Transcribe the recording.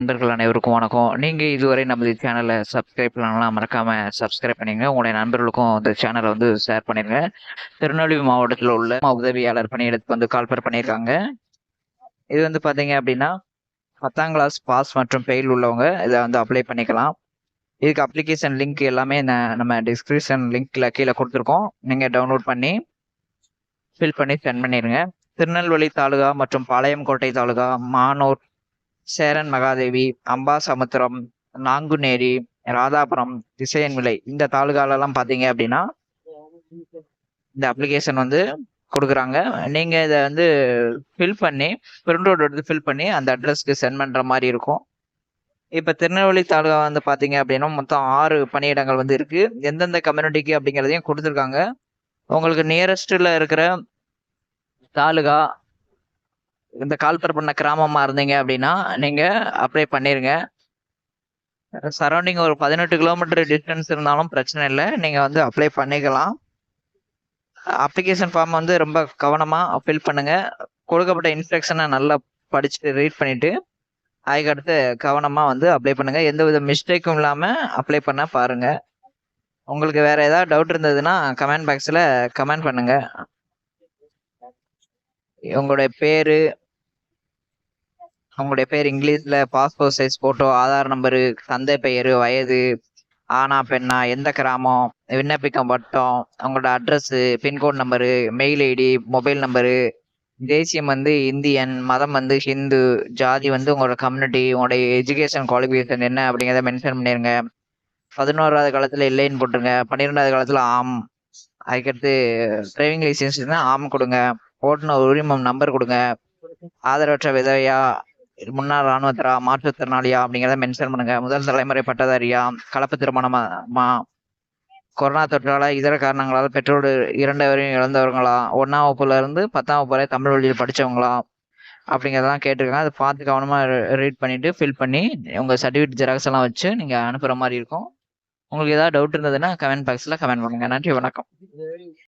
நண்பர்கள் அனைவருக்கும் வணக்கம். நீங்கள் இதுவரை நமது சேனலை சப்ஸ்கிரைப் பண்ணலாம் மறக்காமல் சப்ஸ்கிரைப் பண்ணிங்க உங்களுடைய நண்பர்களுக்கும் இந்த சேனலை வந்து ஷேர் பண்ணிடுங்க திருநெல்வேலி மாவட்டத்தில் உள்ள உதவியாளர் பணியிடத்துக்கு வந்து கால்பர் பண்ணியிருக்காங்க இது வந்து பார்த்தீங்க அப்படின்னா பத்தாம் கிளாஸ் பாஸ் மற்றும் ஃபெயில் உள்ளவங்க இதை வந்து அப்ளை பண்ணிக்கலாம். இதுக்கு அப்ளிகேஷன் லிங்க் எல்லாமே நம்ம டிஸ்கிரிப்ஷன் லிங்க்கில் கீழே கொடுத்துருக்கோம். நீங்கள் டவுன்லோட் பண்ணி ஃபில் பண்ணி சென்ட் பண்ணிடுங்க திருநெல்வேலி தாலுகா மற்றும் பாளையங்கோட்டை தாலுகா மானூர் சேரன் மகாதேவி அம்பாசமுத்திரம் நாங்குநேரி ராதாபுரம் திசையன் விலை இந்த தாலுகாலெல்லாம் பார்த்தீங்க அப்படின்னா இந்த அப்ளிகேஷன் வந்து கொடுக்குறாங்க. நீங்கள் இதை வந்து ஃபில் பண்ணி பிரிண்ட் அவுட் எடுத்து ஃபில் பண்ணி அந்த அட்ரஸ்க்கு சென்ட் பண்ணுற மாதிரி இருக்கும். இப்போ திருநெல்வேலி தாலுகா வந்து பார்த்தீங்க அப்படின்னா மொத்தம் ஆறு பணியிடங்கள் வந்து இருக்குது எந்தெந்த கம்யூனிட்டிக்கு அப்படிங்கிறதையும் கொடுத்துருக்காங்க. உங்களுக்கு நியரஸ்ட்டில் இருக்கிற தாலுகா இந்த கால்பர் பண்ண கிராமமாக இருந்தீங்க அப்படின்னா நீங்கள் அப்ளை பண்ணிடுங்க சரௌண்டிங் ஒரு பதினெட்டு கிலோமீட்டர் டிஸ்டன்ஸ் இருந்தாலும் பிரச்சனை இல்லை. நீங்கள் வந்து அப்ளை பண்ணிக்கலாம். அப்ளிகேஷன் ஃபார்ம் வந்து ரொம்ப கவனமாக ஃபில் பண்ணுங்கள் கொடுக்கப்பட்ட இன்ஸ்ட்ரக்ஷனை நல்லா படிச்சுட்டு ரீட் பண்ணிவிட்டு அதுக்கடுத்து கவனமாக வந்து அப்ளை பண்ணுங்கள் எந்த வித மிஸ்டேக்கும் இல்லாமல் அப்ளை பண்ண பாருங்கள் உங்களுக்கு வேறு ஏதாவது டவுட் இருந்ததுன்னா கமெண்ட் பாக்ஸில் கமெண்ட் பண்ணுங்கள் உங்களுடைய பேர் அவங்களுடைய பேர் இங்கிலீஷில் passport size photo Aadhaar number தந்தை பெயர் வயது ஆனா பெண்ணா எந்த கிராமம் விண்ணப்பிக்கம் வட்டம் உங்களோட address pincode number mail ID mobile number தேசியம் வந்து இந்தியன் மதம் வந்து ஹிந்து ஜாதி வந்து உங்களோட கம்யூனிட்டி உங்களுடைய எஜுகேஷன் குவாலிஃபிகேஷன் என்ன அப்படிங்கிறத மென்ஷன் பண்ணிடுங்க பதினோராவது காலத்தில் இல்லைன்னு போட்டுருங்க. பன்னிரெண்டாவது காலத்தில் ஆம். அதுக்கடுத்து டிரைவிங் லைசன்ஸ் ஆம் கொடுங்க. ஓட்டுநர் உரிமம் நம்பர் கொடுங்க. ஆதரவற்ற விதவையா முன்னாள் இராணுவத்தரா மாற்றுத்திறனாளியா அப்படிங்கிறத மென்ஷன் பண்ணுங்க. முதல் தலைமுறை பட்டதாரியா கலப்பு திருமணமா? கொரோனா தொற்றால இதர காரணங்களால் பெற்றோர் இரண்டவரையும் இழந்தவர்களா? ஒன்றாம் வகுப்புல இருந்து பத்தாம் வகுப்பு வரை தமிழ் வழியில் படிச்சவங்களா? அப்படிங்கிறதெல்லாம் கேட்டிருக்காங்க. அதை பார்த்து கவனமாக ரீட் பண்ணிட்டு ஃபில் பண்ணி உங்கள் சர்டிஃபிகேட் ஜெராக்ஸ் எல்லாம் வச்சு நீங்கள் அனுப்புகிற மாதிரி இருக்கும். உங்களுக்கு ஏதாவது டவுட் இருந்ததுன்னா கமெண்ட் பாக்ஸில் கமெண்ட் பண்ணுங்க. நன்றி வணக்கம்.